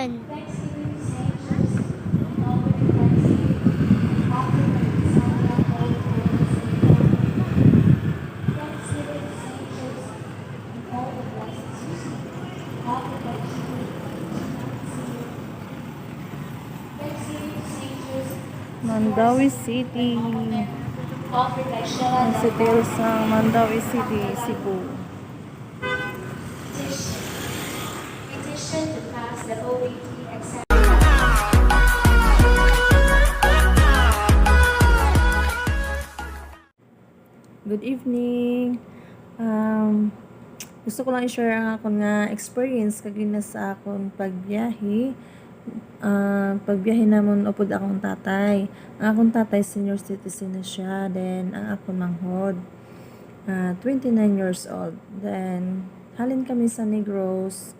friend. Mandawi City. Ang city sa Mandawi City, Cebu. The OET exam. Good evening. Um, gusto ko lang i-share ang akong nga experience kagina sa akong pagbiyahe. Uh, pagbiyahe namon upod akong tatay. Ang akong tatay senior citizen na siya. Then ang akong manghod. Uh, 29 years old. Then halin kami sa Negros.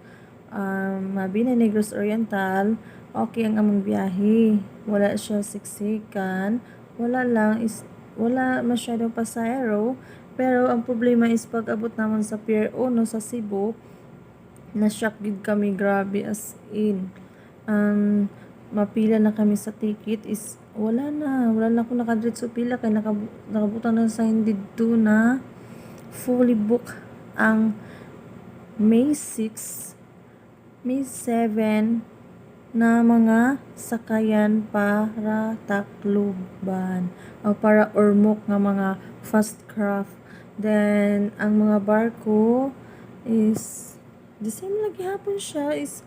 Um, Mabina Negros Oriental. Okay ang among biyahe. Wala siya siksikan. Wala lang is wala masyadong pasahero. Pero ang problema is pag abot naman sa Pier 1 sa Cebu, na-shock gid kami grabe as in. Um, mapila na kami sa ticket is wala na. Wala na ako nakadiretso pila kay nakab- nakabutan na sa hindi na fully book ang May 6, May 7 na mga sakayan para Tacloban o para Ormoc nga mga fast craft. Then, ang mga barko is the same lagi hapon siya is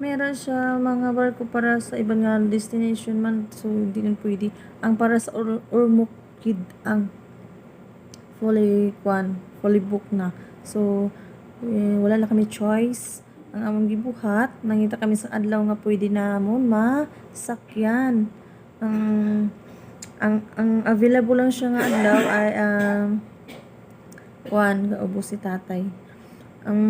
meron siya mga barko para sa ibang nga destination man so hindi nun pwede. Ang para sa Or Ormoc kid ang fully kwan, fully book na. So, eh, wala na kami choice ang among gibuhat nangita kami sa adlaw nga pwede namon masakyan. Ang ang ang available lang siya nga adlaw ay um kuan gaubo si tatay. Ang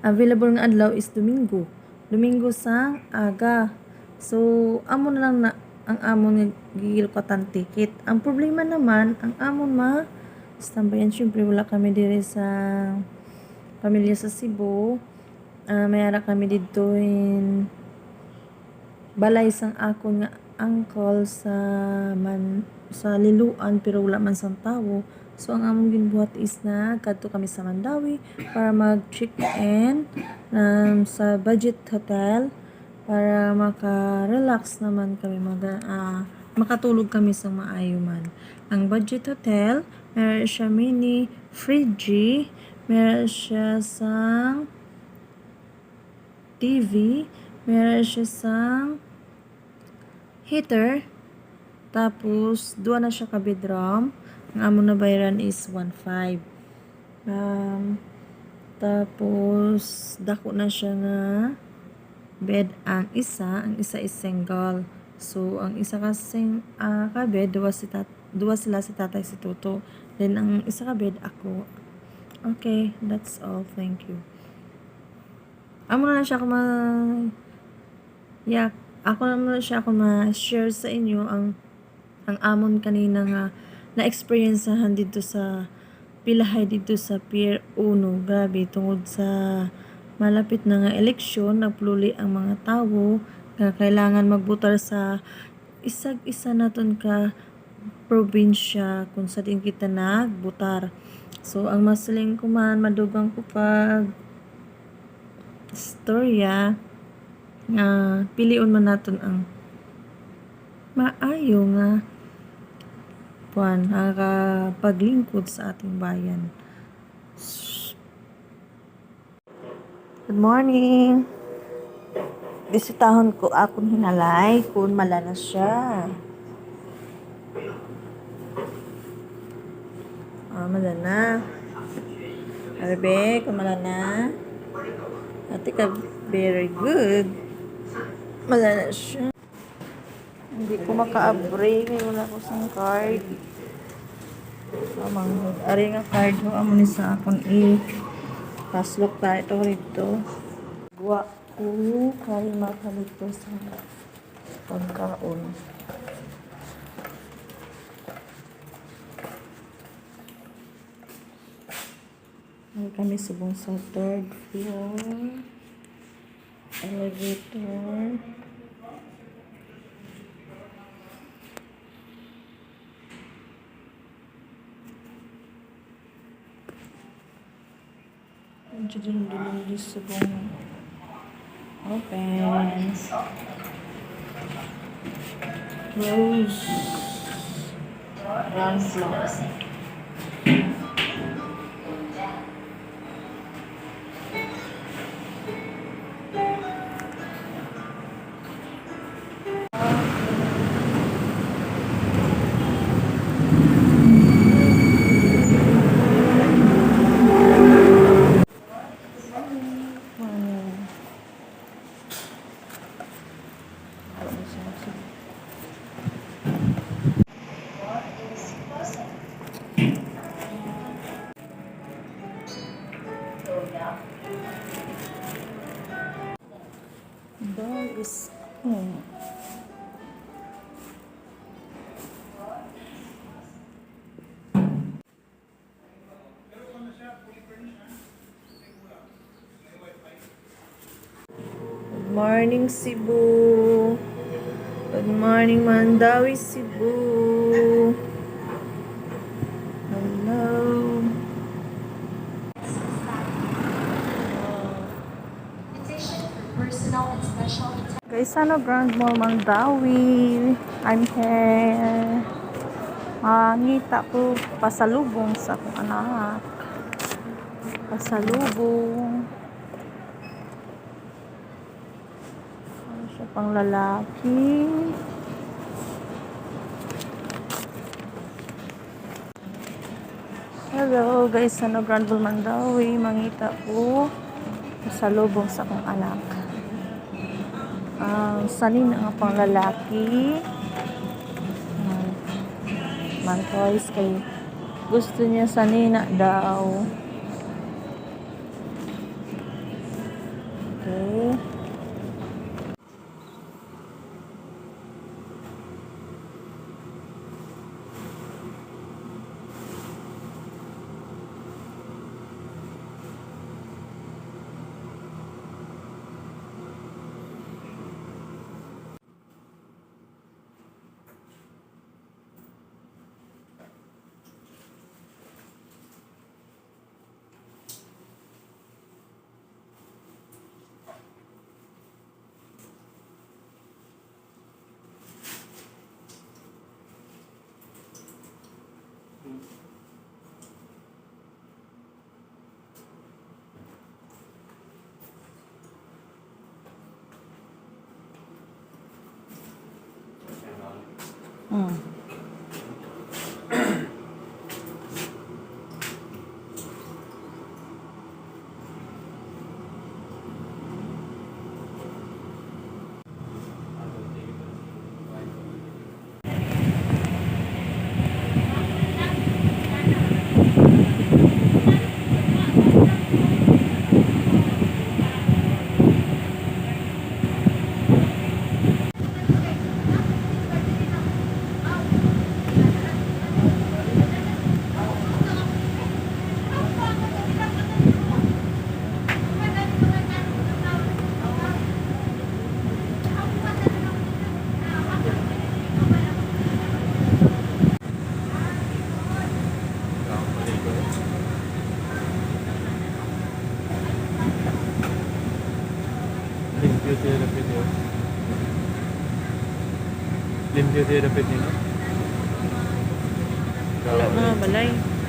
available nga adlaw is Domingo. Domingo sa aga. So amo na lang na ang amon nga gigilukatan ticket. Ang problema naman ang amon ma stambayan syempre wala kami dire sa pamilya sa Cebu. Uh, mayara kami dito in balay sang ako nga uncle sa man sa Liluan pero wala man sang tawo. So ang among ginbuhat is na kadto kami sa Mandawi para mag check-in um, sa budget hotel para maka-relax naman kami mag uh, makatulog kami sa maayo man. Ang budget hotel, meron siya mini fridge, meron siya sang TV, meron siya sang heater, tapos duwa na siya ka bedroom. Ang amo na bayaran is 1.5. Um, tapos dako na siya na bed ang isa, ang isa is single. So, ang isa kasing uh, ka bed, duwa, si tat sila si tatay si Toto. Then, ang isa ka bed, ako. Okay, that's all. Thank you. Amo na siya ako ma... Yeah, ako na siya ako ma-share sa inyo ang ang amon kanina nga na-experiencehan dito sa pilahay dito sa Pier 1. Grabe, tungod sa malapit na nga eleksyon, nagpluli ang mga tao nga kailangan magbutar sa isag-isa naton ka probinsya kung sa din kita nagbutar. So, ang masiling ko man, madugang ko pag storya nga piliun man naton ang maayo nga puan paglingkod sa ating bayan. Good morning. Bisitahon ko akong hinalay kung malala siya. Ah, malana. Arbe, kung malana. Ate ka, very good. Malala siya. Hindi ko maka-abre. May wala ko sa card. Amang, ari nga card ho. Amo ni sa akong i. Paslok ta ito rito. Gwa ko kay makalito sa pagkaon. Kami subong sa third floor. elevator. Din din sa buong open. Close. Ground floor. Morning, Cebu. Good morning, Mandawi, Cebu. Hello. Invitation for personal and special attention. Guys, ano Grand Mall Mandawi? I'm here. Mangita ko pasalubong sa akong anak. Pasalubong. Ano siya pang lalaki? Hello guys, ano Grand Mall Mandawi? Mangita ko pasalubong sa akong anak. Ang sanin nga pang lalaki. Um, man toys kay gusto niya sanina daw. Okay. Therapy niyo. Wala mga balay.